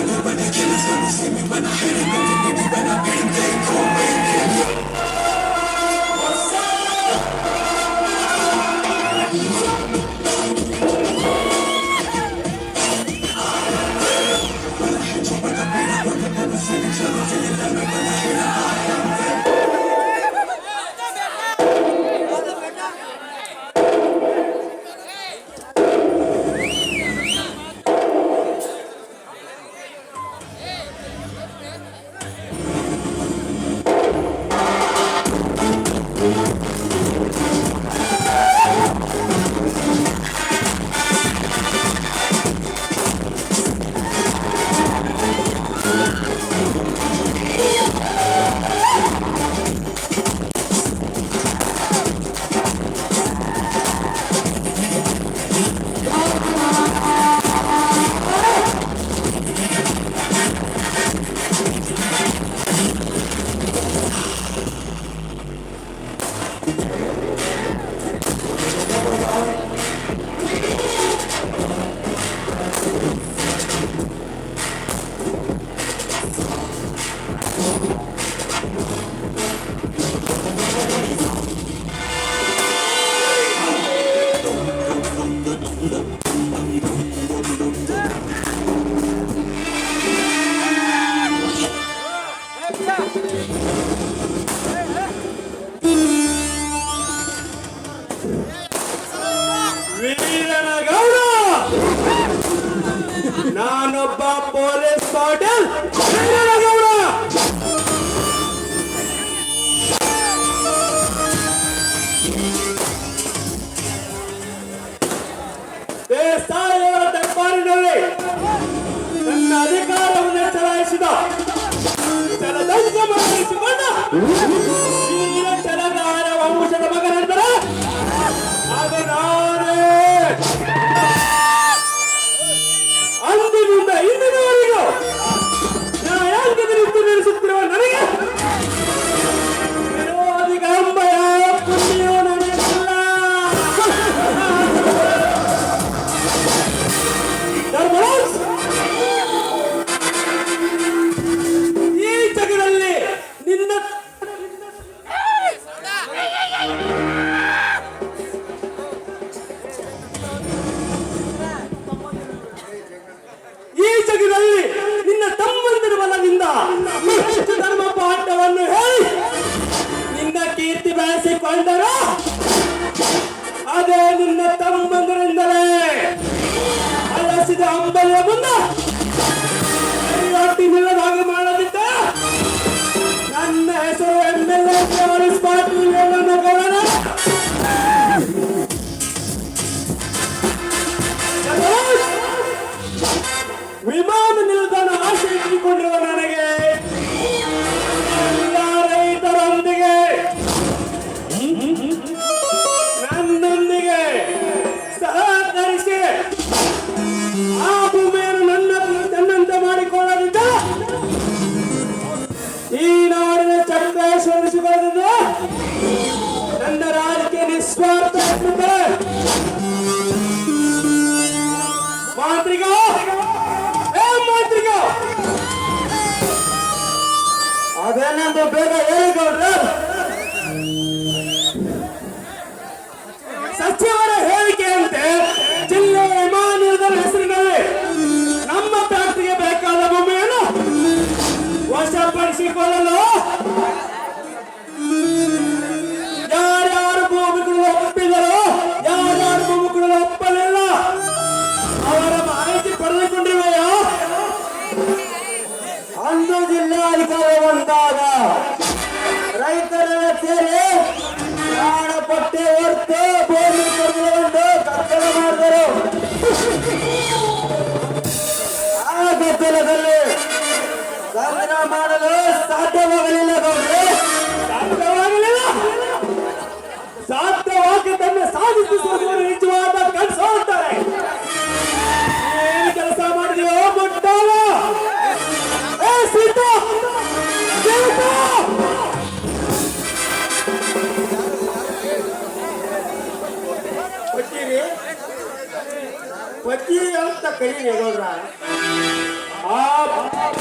with me when they kill me when I hit it, only me when I beat them, they call me. ದೇಸಾಯಿಯವರ ದರ್ಬಾರಿನಲ್ಲಿ ನನ್ನ ಅಧಿಕಾರವನ್ನು ಚಲಾಯಿಸಿದ ಚಲದಂಗ ಮಾಡಿಸಿಕೊಂಡ ಅಲಸಿದ ಮುಂದೆ ಮುಂದೆ ಕೈಯೊಡ್ಡಿ ಏ ಮಾಂತ್ರಿಗ! ಅದೇನೆಂದು ಬೇಗ ಹೇಳಿಕೊಡ್ರೆ ಮಾಡಿದರು ಆ ಗದ್ದಲದಲ್ಲಿ ಸಂಗ್ರಹ ಮಾಡಲು ಸಾಧ್ಯವಾಗಲಿಲ್ಲ ಸಾಧ್ಯವಾಗಲಿಲ್ಲ. ಸಾಧ್ಯವಾಗಿದ್ದನ್ನು ತನ್ನ ನಿಜವಾದ ಪಕ್ಕಿ ಅಂತ ಕೈ ನೆಗೋದ್ರ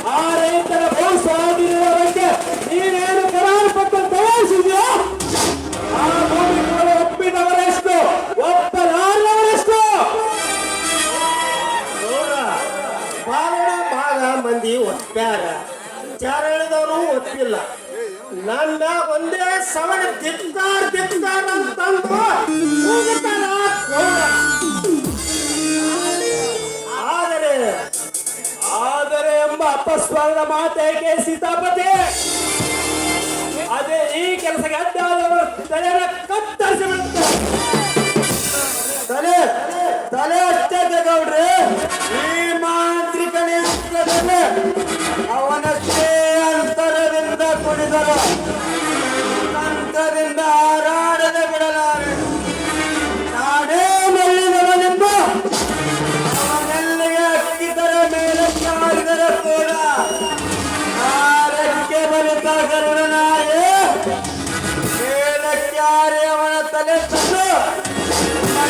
ಆ ರೈತರ ಭೂ ಬಗ್ಗೆ ನೀನೇನು ಕರಾರು ಪತ್ರ ತಯಾರಿಸಿದ್ಯೋ ಆ ಭೂಮಿ ಕೊಡಲು ಒಪ್ಪಿದವರೆಷ್ಟು, ಒಪ್ಪಲಾರವರೆಷ್ಟು? ಪಾಲನ ಭಾಗ ಮಂದಿ ಒಪ್ಪ್ಯಾರ. ಚಾರಳಿದವರು ಒಪ್ಪಿಲ್ಲ. ನನ್ನ ಒಂದೇ ಸವಣ ದಿಕ್ಕಾರ್ ದಿಕ್ಕಾರ್ ಎಂಬ ಮಾತೆ ಕೆ ಸೀತಾಪತಿ. ಅದೇ ಈ ಕೆಲಸಕ್ಕೆ ಅಡ್ಡಾದವರು ತಲೆಯ ಕತ್ತರಿಸಿ ತಲೆ ತಲೆ ಅಷ್ಟೇ ಗೌಡ್ರೆ ಈ ಮಾಂತ್ರಿಕ ನೇತೃತ್ವದಲ್ಲಿ ಅವನಷ್ಟೇ ಅಂತರದಿಂದ ಕುಡಿದರು ಅಂತರದಿಂದ ಹಾರಾಡದೆ ಬಿಡಲಾರೆ ಅವನ ತಲೆ ತಂದು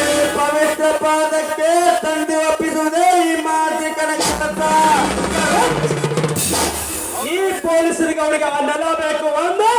ಈ ಪವಿತ್ರ ಪಾದಕ್ಕೆ ತಂದು ಒಪ್ಪಿಸುವುದೇ ಈ ಮಾಂತ್ರಿಕನ ಕೆಲಸ ಈ ಪೊಲೀಸರಿಗೆ ಅವರಿಗೆ ಆ ನೆಲ ಬೇಕು ಒಂದು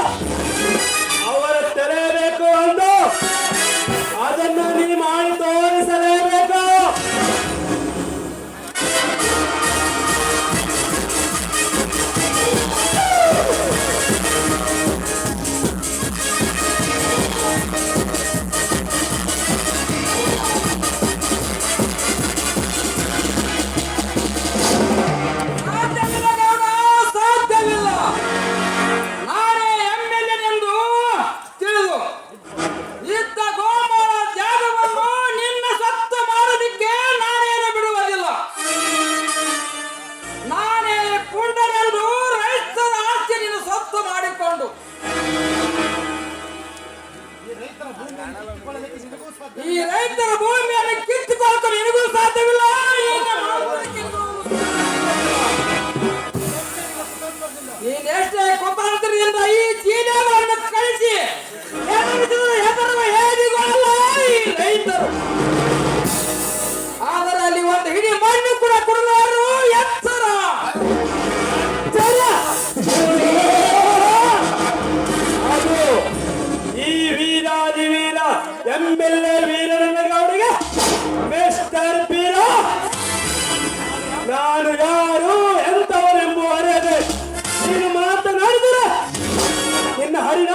ನಿನ್ನ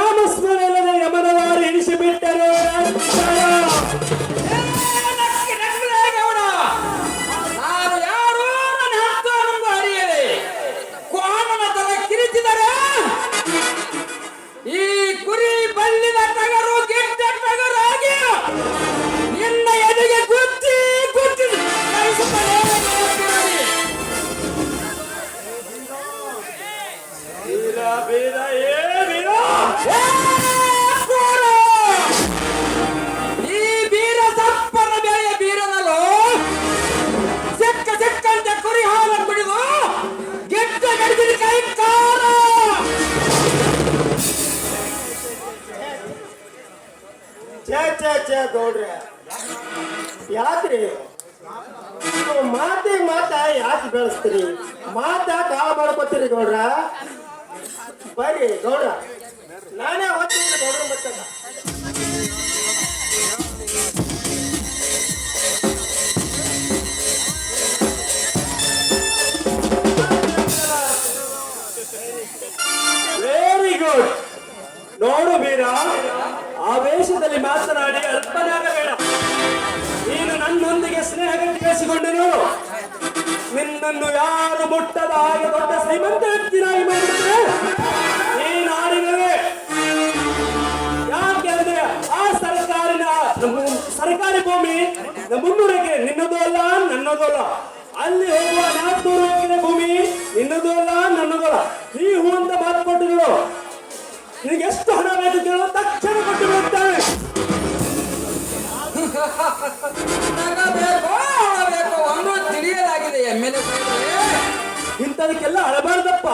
ಈ ಬೀರ ಸಪ್ಪನ ಬೆಳೆಯ ಬೀರನಲ್ಲೋ ಸಿಕ್ಕ ಸಿಕ್ಕಂತೆ ಕುರಿ ಹಾಲು ಕುಡಿದು ಗೆಡ್ಡ ಗಡಿದಿನ ಕೈ ಕಾರ ಛೇ ಛೇ ಛೇ, ಗೌಡ್ರೆ. ಯಾಕ್ರಿ? ಮಾತಿ ಮಾತ ಯಾಕೆ ಬೆಳೆಸ್ತೀರಿ? ಮಾತ ಕಾಲ ಮಾಡ್ಕೊತೀರಿ ಗೌಡ್ರ? ಬರ್ರಿ ಗೌಡ್ರ. ನಾನೇ ಹೋಗ್ತೀನಿ ಗೌಡ್ರ ಮತ್ತೆ ವೆರಿ ಗುಡ್ ನೋಡು ವೀರ ಆವೇಶದಲ್ಲಿ ಮಾತನಾಡಿ ಅಲ್ಪನಾಗಬೇಡ ನೀನು ನನ್ನೊಂದಿಗೆ ಸ್ನೇಹ ಬೆಳೆಸಿಕೊಂಡನು ನಿನ್ನನ್ನು ಯಾರು ಮುಟ್ಟದ ಹಾಗೆ ದೊಡ್ಡ ಶ್ರೀಮಂತ ವ್ಯಕ್ತಿನಾಗಿ ಮಾಡಿದ್ರೆ ಮುನ್ನೂರಕ್ಕೆ ನಿನ್ನದು ಅಲ್ಲ ನನ್ನದು ಅಲ್ಲ. ಅಲ್ಲಿ ಹೋಗುವ ನಾಲ್ಕುನೂರು ಎಕರೆ ಭೂಮಿ ನಿನ್ನದು ಅಲ್ಲ ನನ್ನದು ಅಲ್ಲ. ನೀವು ಅಂತ ಮಾತು ಕೊಟ್ಟಿದ್ರು ನಿನಗೆ ಎಷ್ಟು ಹಣ ಬೇಕು ಕೇಳೋ ತಕ್ಷಣ ಕೊಟ್ಟು ಬಿಡುತ್ತಾನೆ ತಿಳಿಯಲಾಗಿದೆ ಎಂ ಎಲ್ ಎ ಇಂಥದಕ್ಕೆಲ್ಲ ಅಳಬಾರ್ದಪ್ಪ.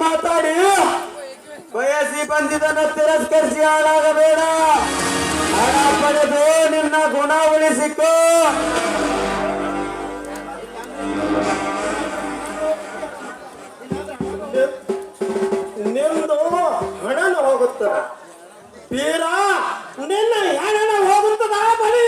ಮಾತಾಡಿ. ಬಯಸಿ ಬಂದಿದ್ದನ್ನು ತಿರಸ್ಕರಿಸಿ ಹಾಳಾಗಬೇಡ. ಹಣ ಪಡೆದು ನಿನ್ನ ಗುಣ ಉಳಿಸಿಕೋ. ನಿಂದು ಹಣನ ಹೋಗುತ್ತದೆ. ತೀರಾ ನಿನ್ನ ಹಣನ ಹೋಗುತ್ತದ. ಬಲಿ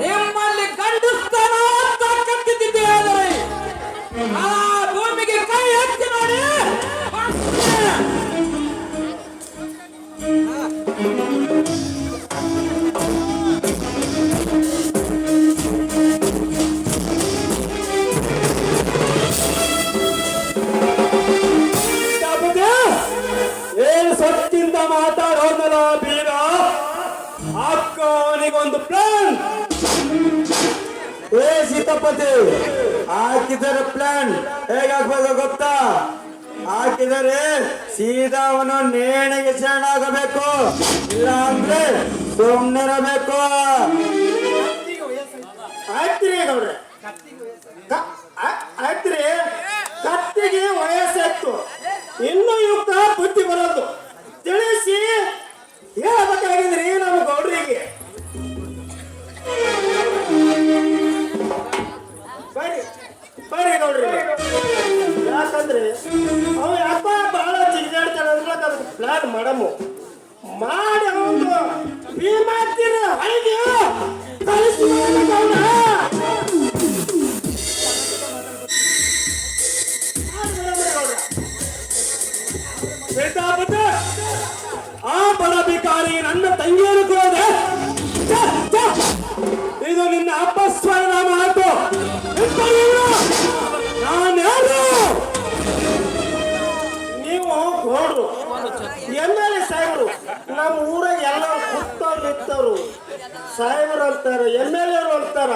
ನಿಮ್ಮಲ್ಲಿ ಪ್ಲಾನ್. ಏ ಸೀತಾಪತಿ ಹಾಕಿದರೆ ಪ್ಲಾನ್. ಹೇಗಾಗ್ಬೇಕು ಗೊತ್ತಾ? ಹಾಕಿದರೆ ಸೀದಾ ಅವನು ನೇಣಿಗೆ ಶರಣಾಗಬೇಕು ಇಲ್ಲ ಅಂದ್ರೆ ಸುಮ್ಮನಿರಬೇಕು ಆಯ್ತ್ರಿ ಗೌಡ್ರೆ. ಆಯ್ತ್ರಿ. ಕತ್ತಿಗೆ ವಯಸ್ಸಾಯ್ತು ಇನ್ನು ಯುಕ್ತ ಬುದ್ಧಿ ಬರೋದು. ತಿಳಿಸಿ. ಹೇಳ್ಬೇಕಾಗಿದ್ರಿ ನಮ್ಮ ಗೌಡ್ರಿಗೆ. ಸಾಹೇಬರು ಅಂತಾರ ಎಂ ಎಲ್ ಎರು ಅಂತಾರ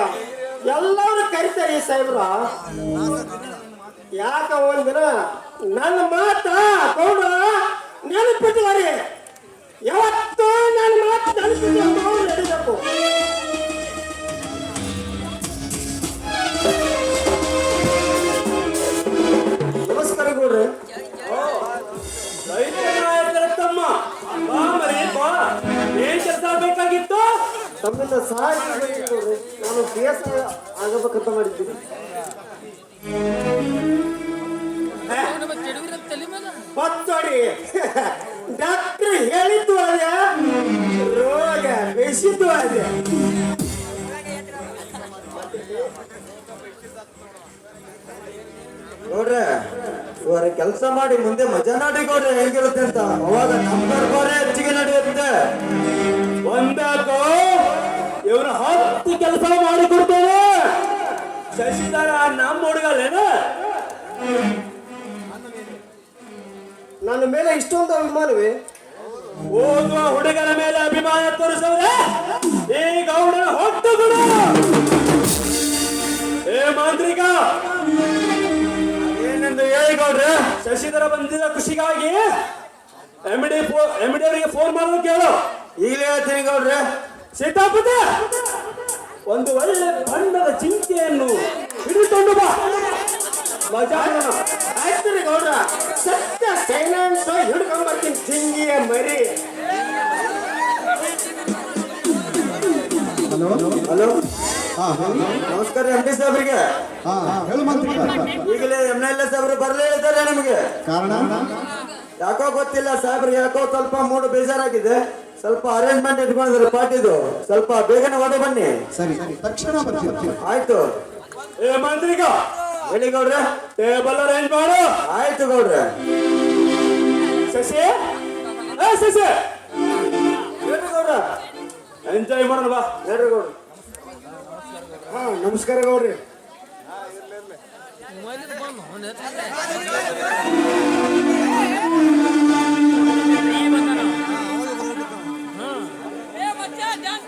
ಎಲ್ಲರೂ ಕರಿತಾರೆ ಈ ಸಾಹೇಬ್ರ. ಯಾಕ ಒಂದಿನ ನನ್ನ ಮಾತ ಗೌಡ ನೆನಪಿಟ್ಟುವರಿ ಯಾವತ್ತೂ ನನ್ನ ಮಾತು ನೆನಪಿಟ್ಟು ಸಹಾಯ. ನಾನು ಎಸ್ ಆಗಬೇಕಂತ ಮಾಡಿದ್ದೀನಿ ಬತ್ತೋಡಿ. ಡಾಕ್ಟರ್ ಹೇಳಿದ್ದು ಅದೇ. ರೋಗ ಬೆಸಿದ್ದು ಅದೇ. ನೋಡ್ರೆ ಇವರ ಕೆಲಸ ಮಾಡಿ ಮುಂದೆ ಮಜಾ ನಾಡಿ ಕೊಡ್ರೆ ಹೆಂಗಿರುತ್ತೆ ಅಂತ ಅವಾಗ ನಮ್ಮ ದರ್ಬಾರೇ ಹೆಚ್ಚಿಗೆ ನಡೆಯುತ್ತೆ. ಒಂದಾಕೋ ಇವ್ರ ಹತ್ತು ಕೆಲಸ ಮಾಡಿ ಕೊಡ್ತೇವೆ ಶಶಿಧರ ನಮ್ಮ ಹುಡುಗಲ್ಲೇನ ನನ್ನ ಮೇಲೆ ಇಷ್ಟೊಂದು ಅಭಿಮಾನವೇ? ಓದುವ ಹುಡುಗರ ಮೇಲೆ ಅಭಿಮಾನ ತೋರಿಸೋದೆ ಈ ಗೌಡ ಹೊಟ್ಟು ಬಿಡು. ಏ ಮಾಂತ್ರಿಕ. ಏನೆಂದು ಹೇಳಿ ಗೌಡ್ರೆ ಶಶಿಧರ ಬಂದಿದ್ದ ಖುಷಿಗಾಗಿ ಎಂ ಡಿ ಎಂ ಡಿ ಅವರಿಗೆ ಫೋನ್ ಮಾಡೋದು ಕೇಳು. ಈಗಲೇ ಹೇಳ್ತೀನಿ ಗೌಡ್ರೆ ಸೀತಾಪತ ಒಂದು ಒಳ್ಳೆ ಬಣ್ಣದ ಚಿಂತೆಯನ್ನು ಹಿಡಿದುಕೊಂಡು ಬಾ. ಮಜಾ ಆಯ್ತು ರೀ ಗೌಡ್ರ. ಸತ್ಯ ಸೈಲೆಂಟ್ ಹಿಡ್ಕೊಂಡ್ ಬರ್ತೀನಿ. ಚಿಂಗಿಯ ಮರಿ. ಹಲೋ? ಹಲೋ? ನಮಸ್ಕಾರ ಎಂ ಪಿ ಸಾಹೇಬ್ರಿಗೆ ಹಾ ಹೇಳು ಮಂತ್ರಿ ಈಗಲೇ ಎಂ ಎಲ್ ಎ ಸಾಹೇಬ್ರು ಬರಲೇ ಇದ್ದಾರೆ ನಿಮಗೆ. ಕಾರಣ? ಯಾಕೋ ಗೊತ್ತಿಲ್ಲ ಸಾಹೇಬ್ರಿಗೆ ಯಾಕೋ ಸ್ವಲ್ಪ ಮೂಡು ಬೇಜಾರಾಗಿದೆ. ಸ್ವಲ್ಪ ಅರೇಂಜ್ಮೆಂಟ್ ಇಟ್ಕೊಂಡಿದ್ರು ಪಾರ್ಟಿದು. ಸ್ವಲ್ಪ ಬೇಗನೆ ಹೊಡೆ ಬನ್ನಿ. ಸರಿ ತಕ್ಷಣ ಬರ್ತೀವಿ ಆಯ್ತು. ಏ ಮಂತ್ರಿಗ ಹೇಳಿ ಗೌಡ್ರೆ. ಟೇಬಲ್ ಅರೇಂಜ್ ಮಾಡು. ಆಯ್ತು ಗೌಡ್ರೆ. ಶಶಿ ಏ ಶಶಿ ಹೇಳಿ ಗೌಡ್ರ. ಎಂಜಾಯ್ ಮಾಡೋಣ ಬಾ. ಹೇಳ್ರಿ ಗೌಡ್ರ. ಹಾ ನಮಸ್ಕಾರ ಗೌಡ್ರಿ.